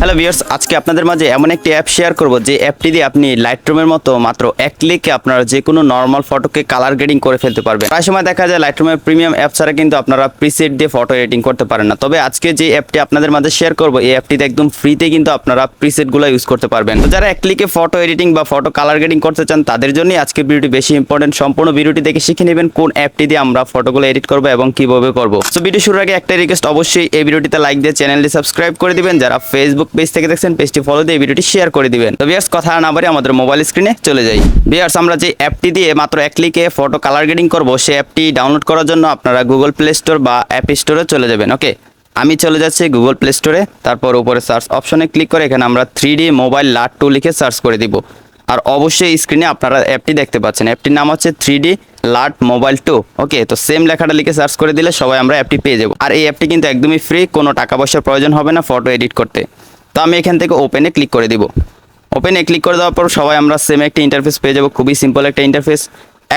Hello viewers আজকে আপনাদের মাঝে এমন একটি অ্যাপ শেয়ার করব যে অ্যাপটি দিয়ে আপনি লাইটরুমের মতো মাত্র এক ক্লিকে আপনারা যে কোনো নর্মাল ফটোকে কালার গ্রেডিং করে ফেলতে পারবেন। প্রায় সময় দেখা যায় লাইটরুমের প্রিমিয়াম অ্যাপ ছাড়া কিন্তু আপনারা প্রিসেট দিয়ে ফটো এডিটিং করতে পারেন না। তবে আজকে যে অ্যাপটি আপনাদের মাঝে শেয়ার করব, এই অ্যাপটিতে একদম ফ্রিতে কিন্তু আপনারা প্রিসেটগুলো ইউজ করতে পারবেন। তো যারা এক ক্লিকে ফটো এডিটিং বা ফটো কালার গ্রেডিং করতে চান, তাদের জন্যই আজকে ভিডিওটি বেশি ইম্পর্টেন্ট সম্পূর্ণ ভিডিওটি দেখে শিখে নেবেন কোন অ্যাপটি দিয়ে আমরা ফটোগুলো এডিট করব এবং কীভাবে করব। তো ভিডিও শুরুর আগে একটা রিকোয়েস্ট অবশ্যই এই ভিডিওটিতে লাইক দিয়ে চ্যানেলটি সাবস্ক্রাইব করে দিবেন। যারা ফেসবুক পেজ থেকে দেখছেন, পেজটি ফলো দিয়ে ভিডিওটি শেয়ার করে দিবেন। তো বিয়ার্স কথা না বাড়ি আমাদের মোবাইল স্ক্রিনে চলে যাই। বিয়ার্স আমরা যে অ্যাপটি দিয়ে মাত্র এক ক্লিকে ফটো কালার গ্রেডিং করব সেই অ্যাপটি ডাউনলোড করার জন্য আপনারা গুগল প্লে স্টোর বা অ্যাপ স্টোরে চলে যাবেন ওকে আমি চলে যাচ্ছি গুগল প্লে স্টোরে তারপর উপরে সার্চ অপশনে ক্লিক করে এখানে আমরা three D mobile LUT two লিখে সার্চ করে দিব। আর অবশ্যই স্ক্রিনে আপনারা অ্যাপটি দেখতে পাচ্ছেন। অ্যাপটির নাম হচ্ছে three D LUT mobile two okay তো সেম লেখাটা লিখে সার্চ করে দিলে সবাই আমরা অ্যাপটি পেয়ে যাব। আর এই অ্যাপটি কিন্তু একদমই ফ্রি কোনো টাকা পয়সার প্রয়োজন হবে না ফটো এডিট করতে। তো আমি এখান থেকে ওপেনে ক্লিক করে দিব। ওপেনে ক্লিক করে দেওয়ার পর সবাই আমরা সেম একটা ইন্টারফেস পেয়ে যাব, খুবই সিম্পল একটা ইন্টারফেস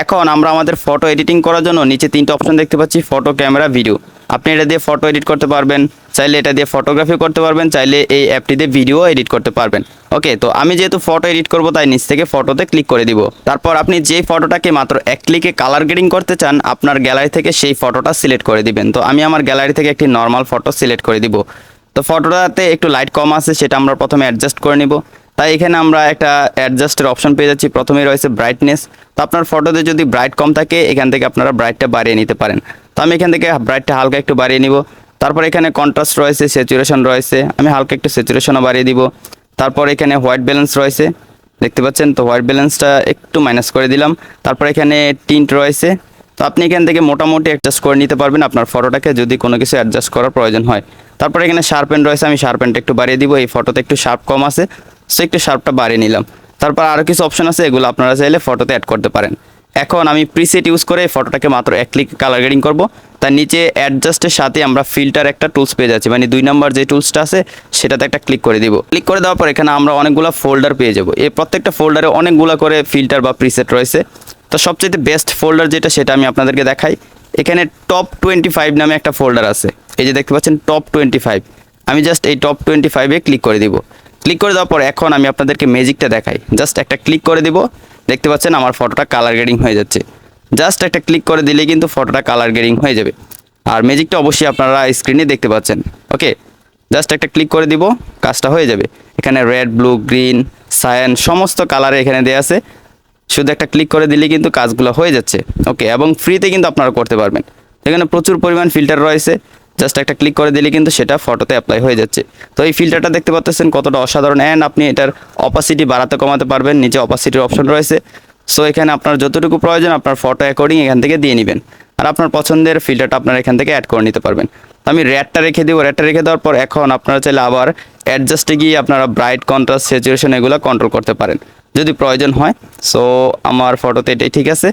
এখন আমরা আমাদের ফটো এডিটিং করার জন্য নিচে তিনটে অপশন দেখতে পাচ্ছি ফটো ক্যামেরা ভিডিও আপনি এটা দিয়ে ফটো এডিট করতে পারবেন, চাইলে এটা দিয়ে ফটোগ্রাফি করতে পারবেন, চাইলে এই অ্যাপটি দিয়ে ভিডিও এডিট করতে পারবেন। ওকে তো আমি যেহেতু ফটো এডিট করব, তাই নিচ থেকে ফটোতে ক্লিক করে দিব। তারপর আপনি যে ফটোটাকে মাত্র এক ক্লিকে কালার গ্রেডিং করতে চান, আপনার গ্যালারি থেকে সেই ফটোটা সিলেক্ট করে দিবেন। তো আমি আমার গ্যালারি থেকে একটি নর্মাল ফটো সিলেক্ট করে দিব। তো ফটোটাতে একটু লাইট কম আছে, সেটা আমরা প্রথমে অ্যাডজাস্ট করে নিব। তাই এখানে আমরা একটা অ্যাডজাস্টের অপশন পেয়ে যাচ্ছি। প্রথমেই রয়েছে ব্রাইটনেস তো আপনার ফটোতে যদি ব্রাইট কম থাকে, এখান থেকে আপনারা ব্রাইটটা বাড়িয়ে নিতে পারেন। তো আমি এখান থেকে ব্রাইটটা হালকা একটু বাড়িয়ে নিব। তারপর এখানে কন্ট্রাস্ট রয়েছে স্যাচুরেশন রয়েছে। আমি হালকা একটু স্যাচুরেশনও বাড়িয়ে দিব। তারপর এখানে হোয়াইট ব্যালেন্স রয়েছে। দেখতে পাচ্ছেন? তো হোয়াইট ব্যালেন্সটা একটু মাইনাস করে দিলাম। তারপর এখানে টিন্ট রয়েছে। তো আপনি এখান থেকে মোটামুটি অ্যাডজাস্ট করে নিতে পারবেন আপনার ফটোটাকে যদি কোনো কিছু অ্যাডজাস্ট করার প্রয়োজন হয়। তারপর এখানে শার্পেন রয়েছে, আমি শার্পেনটা একটু বাড়িয়ে দিব, এই ফটোতে একটু শার্প কম আছে সো একটু শার্পটা বাড়িয়ে নিলাম। তারপর আরও কিছু অপশন আছে, এগুলো আপনারা চাইলে ফটোতে অ্যাড করতে পারেন। এখন আমি প্রিসেট ইউজ করে ফটোটাকে মাত্র এক ক্লিক কালার গ্রেডিং করব। তার নিচে অ্যাডজাস্টের সাথে আমরা ফিল্টার একটা টুলস পেয়ে যাচ্ছি মানে দুই নম্বর যে টুলসটা আছে, সেটাতে একটা ক্লিক করে দিব। ক্লিক করে দেওয়ার পর এখানে আমরা অনেকগুলো ফোল্ডার পেয়ে যাব। এই প্রত্যেকটা ফোল্ডারে অনেকগুলো করে ফিল্টার বা প্রিসেট রয়েছে। তো সবচেয়ে বেস্ট ফোল্ডার যেটা সেটা আমি আপনাদেরকে দেখাই। এখানে টপ টোয়েন্টি ফাইভ নামে একটা ফোল্ডার আছে। এই যে দেখতে পাচ্ছেন টপ টোয়েন্টি ফাইভ আমি জাস্ট এই টপ টোয়েন্টি ফাইভে ক্লিক করে দিব। ক্লিক করে দেওয়ার পর এখন আমি আপনাদেরকে ম্যাজিকটা দেখাই। জাস্ট একটা ক্লিক করে দিব। দেখতে পাচ্ছেন আমার ফটোটা কালার গ্রেডিং হয়ে যাচ্ছে। জাস্ট একটা ক্লিক করে দিলেই কিন্তু ফটোটা কালার গ্রেডিং হয়ে যাবে। আর ম্যাজিকটা অবশ্যই আপনারা স্ক্রিনে দেখতে পাচ্ছেন। ওকে জাস্ট একটা ক্লিক করে দিব। কাজটা হয়ে যাবে। এখানে রেড ব্লু গ্রিন সায়ান সমস্ত কালারে এখানে দেওয়া আছে। শুধু একটা ক্লিক করে দিলেই কিন্তু কাজগুলো হয়ে যাচ্ছে। ওকে এবং ফ্রিতে কিন্তু আপনারা করতে পারবেন। এখানে প্রচুর পরিমাণ ফিল্টার রয়েছে। জাস্ট একটা ক্লিক করে দিলে কিন্তু সেটা ফটোতে অ্যাপ্লাই হয়ে যাচ্ছে। তো এই ফিল্টারটা দেখতে পাচ্ছেন কতটা অসাধারণ। অ্যান্ড আপনি এটার অপাসিটি বাড়াতে কমাতে পারবেন। নিচে অপাসিটির অপশন রয়েছে। সো এখানে আপনার যতটুকু প্রয়োজন আপনার ফটো অ্যাকর্ডিং এখান থেকে দিয়ে নেবেন। আর আপনার পছন্দের ফিল্টারটা আপনার এখান থেকে অ্যাড করে নিতে পারবেন। আমি রেডটা রেখে দিব। র্যাডটা রেখে দেওয়ার পর এখন আপনারা চাইলে আবার অ্যাডজাস্টে গিয়ে আপনারা ব্রাইট কন্ট্রাস্ট স্যাচুরেশন এগুলো কন্ট্রোল করতে পারেন। যদি প্রয়োজন হয় সো আমার ফটোতে এটাই ঠিক আছে।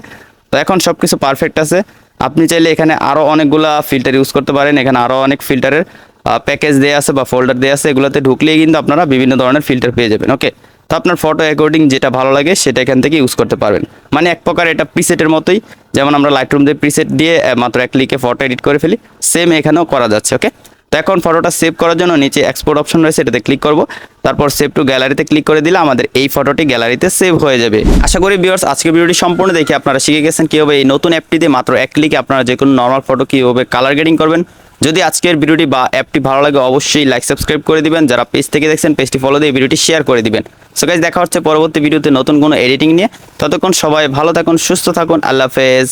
তো এখন সব কিছু পারফেক্ট আছে। আপনি চাইলে এখানে আরও অনেকগুলা ফিল্টার ইউজ করতে পারেন। এখানে আরও অনেক ফিল্টারের প্যাকেজ দেওয়া আছে বা ফোল্ডার দেওয়া আছে। এগুলোতে ঢুকলেই কিন্তু আপনারা বিভিন্ন ধরনের ফিল্টার পেয়ে যাবেন ওকে তো আপনার ফটো অ্যাকর্ডিং যেটা ভালো লাগে সেটা এখান থেকে ইউজ করতে পারবেন। মানে এক প্রকার এটা প্রিসেটের মতোই। যেমন আমরা লাইট রুম দিয়ে প্রিসেট দিয়ে মাত্র এক ক্লিকে ফটো এডিট করে ফেলি। সেম এখানেও করা যাচ্ছে ওকে তো এখন ফটোটা সেভ করার জন্য নিচে এক্সপোর্ট অপশন রয়েছে, এটাতে ক্লিক করব। তারপর সেভ টু গ্যালারিতে ক্লিক করে দিলে আমাদের এই ফটোটি গ্যালারিতে সেভ হয়ে যাবে। আশা করি ভিউয়ার্স আজকের ভিডিওটি সম্পূর্ণ দেখে আপনারা শিখে গেছেন কীভাবে এই নতুন অ্যাপটিতে মাত্র এক ক্লিকে আপনারা যে কোনো নর্মাল ফটো কীভাবে কালার গ্রেডিং করবেন। যদি আজকের ভিডিওটি বা অ্যাপটি ভালো লাগে, অবশ্যই লাইক সাবস্ক্রাইব করে দিবেন। যারা পেজ থেকে দেখছেন পেজটি ফলো দিয়ে ভিডিওটি শেয়ার করে দিবেন। সো গাইজ দেখা হচ্ছে পরবর্তী ভিডিওতে নতুন কোনো এডিটিং নিয়ে। ততক্ষণ সবাই ভালো থাকুন, সুস্থ থাকুন। আল্লাহ হাফেজ।